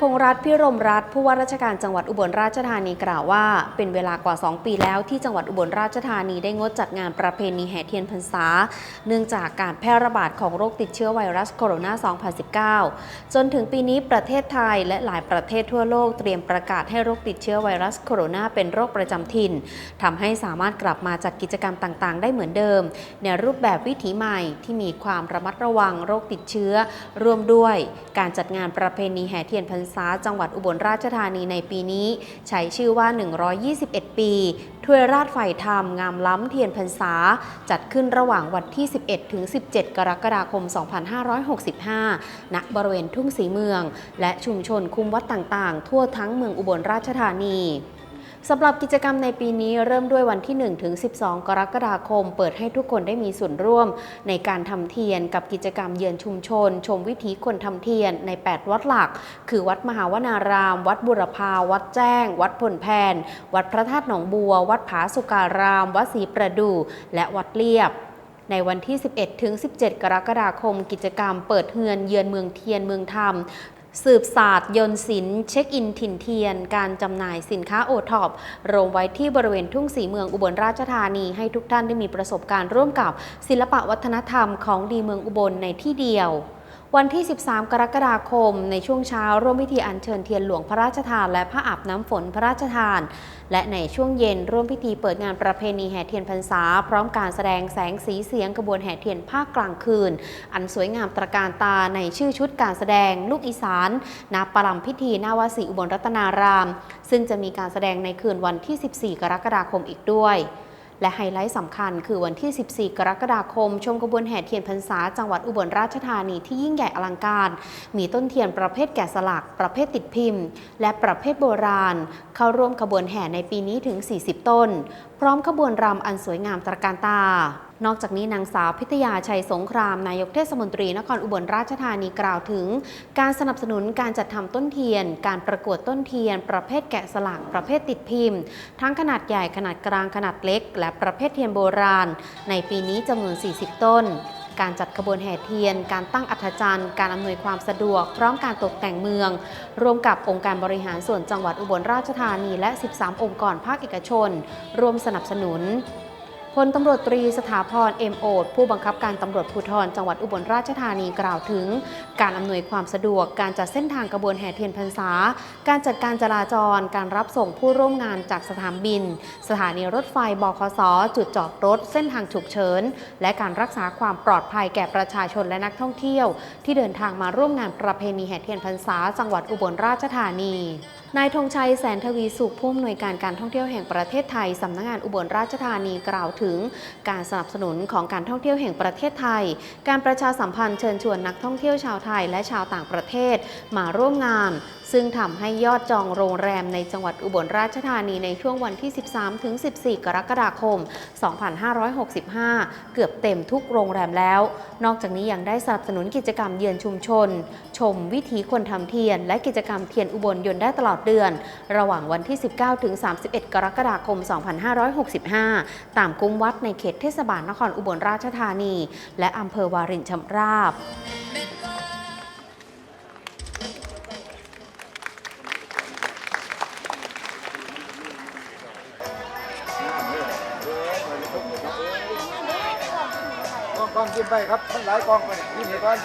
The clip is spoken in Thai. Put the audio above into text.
พงรัตน์พิรมรัตน์ผู้ว่าราชการจังหวัดอุบลราชธานีกล่าวว่า เป็นเวลากว่า 2 ปีแล้วที่จังหวัดอุบลราชธานีได้งดจัดงานประเพณีแห่เทียนพรรษา เนื่องจากการแพร่ระบาดของโรคติดเชื้อไวรัสโคโรนา 2019 จนถึงปีนี้ประเทศไทยและหลายประเทศทั่วโลกเตรียมประกาศให้โรคติดเชื้อไวรัสโคโรนาเป็นโรคประจำถิ่นทำให้สามารถกลับมาจัดกิจกรรมต่างๆ ได้เหมือนเดิม ในรูปแบบวิถีใหม่ที่มีความระมัดระวังโรคติดเชื้อร่วมด้วยการจัดงานประเพณีแห่เทียนพรรษาจังหวัดอุบลราชธานีในปีนี้ ใช้ชื่อว่า 121 ปีถ้วยราชไฟธรรมงามล้ำเทียนพรรษา จัดขึ้นระหว่างวันที่ 11 ถึง 17 กรกฎาคม 2565 ณ บริเวณทุ่งสีเมือง และชุมชนคุ้มวัดต่างๆ ทั่วทั้งเมืองอุบลราชธานี สำหรับกิจกรรมในปีนี้เริ่มด้วยวันที่ 1 ถึง 12 กรกฎาคม เปิดให้ทุกคนได้มีส่วนร่วม ในการทำเทียนกับกิจกรรมเยือนชุมชน ชมวิถีคนทำเทียนใน 8 วัดหลัก คือวัดมหาวนาราม วัดบุรพา วัดแจ้ง วัดพลแพน วัดพระธาตุหนองบัว วัดผาสุการาม วัดศรีประดู และวัดเลียบในวันที่ 11 ถึง 17 กรกฎาคม กิจกรรมเปิดเฮือนเยือนเมืองเทียนเมืองธรรม สืบศาสตร์ยนต์ศิลป์เช็คอินถิ่นเทียน การจำหน่ายสินค้าโอท็อปรวมไว้ที่บริเวณทุ่งสีเมืองอุบลราชธานี ให้ทุกท่านได้มีประสบการณ์ร่วมกับศิลปะวัฒนธรรมของดีเมืองอุบลในที่เดียว วันที่ 13 กรกฎาคม ในช่วงเช้าร่วมพิธีอัญเชิญเทียนหลวงพระราชทาน และพระอาบน้ำฝนพระราชทาน และในช่วงเย็นร่วมพิธีเปิดงานประเพณีแห่เทียนพรรษา พร้อมการแสดงแสงสีเสียงกระบวนแห่เทียนภาคกลางคืน อันสวยงามตระการตาในชื่อชุดการแสดงลูกอีสานณปรำพิธีนาวาสีอุบลรัตนาราม ซึ่งจะมีการแสดงในคืนวันที่ 14 กรกฎาคมอีกด้วย และไฮไลท์สำคัญคือวันที่ 14 กรกฎาคม ชมกระบวนแห่เทียนพรรษาจังหวัดอุบลราชธานีที่ยิ่งใหญ่อลังการ มีต้นเทียนประเภทแกะสลัก ประเภทติดพิมพ์ และประเภทโบราณ เข้าร่วมขบวนแห่ในปีนี้ถึง 40 ต้น พร้อมขบวนรำอันสวยงามตระการตา นอกจากนี้นางสาวพิทยาชัยสงคราม นายกเทศมนตรีนครอุบลราชธานีกล่าวถึง การสนับสนุนการจัดทำต้นเทียน การประกวดต้นเทียน ประเภทแกะสลักประเภทติดพิมพ์ ทั้งขนาดใหญ่ขนาดกลางขนาดเล็ก และประเภทเทียนโบราณ ในปีนี้จำนวน 40 ต้นการจัดขบวนแห่เทียน การตั้งอัฐจันทร์ การอำนวยความสะดวก พร้อมการตกแต่งเมืองรวมกับองค์การบริหารส่วนจังหวัดอุบลราชธานี และ 13 องค์กรภาคเอกชน ร่วมสนับสนุน ลตำรวจตรีสถาพรเอ็มโอดผู้บังคับการตำรวจภูธรจังหวัดอุบลราชธานีกล่าวถึง การอำนวยความสะดวก การจัดเส้นทางกระบวนแห่เทียนพรรษา การจัดการจราจร การรับส่งผู้ร่วมงานจากสถานบิน สถานีรถไฟบขสจุดจอดรถ เส้นทางฉุกเฉิน และการรักษาความปลอดภัยแก่ประชาชนและนักท่องเที่ยว ที่เดินทางมาร่วมงานประเพณีแห่เทียนพรรษา จังหวัดอุบลราชธานีนายธงชัยแสนทวีสุขผู้อำนวยการการท่องเที่ยวแห่งประเทศไทยสำนักงานอุบลราชธานีกล่าวถึง การสนับสนุนของการท่องเที่ยวแห่งประเทศไทย การประชาสัมพันธ์เชิญชวนนักท่องเที่ยวชาวไทยและชาวต่างประเทศมาร่วมงาน ซึ่งทำให้ยอดจองโรงแรมในจังหวัดอุบลราชธานีในช่วงวันที่ 13 ถึง 14 กรกฎาคม 2565 เกือบเต็มทุกโรงแรมแล้ว นอกจากนี้ยังได้สนับสนุนกิจกรรมเยือนชุมชน ชมวิถีคนทำเทียน และกิจกรรมเทียนอุบลยนต์ได้ตลอดดเดือน ระหว่างวันที่ 19 ถึง 31 กรกฎาคม 2565 ตามกุ้มวัดในเขตเทศบาลนครอุบลราชธานี และอำเภอวารินชำราบกองกินไปครับทั้งหลายกองไปกินเหตุก่อน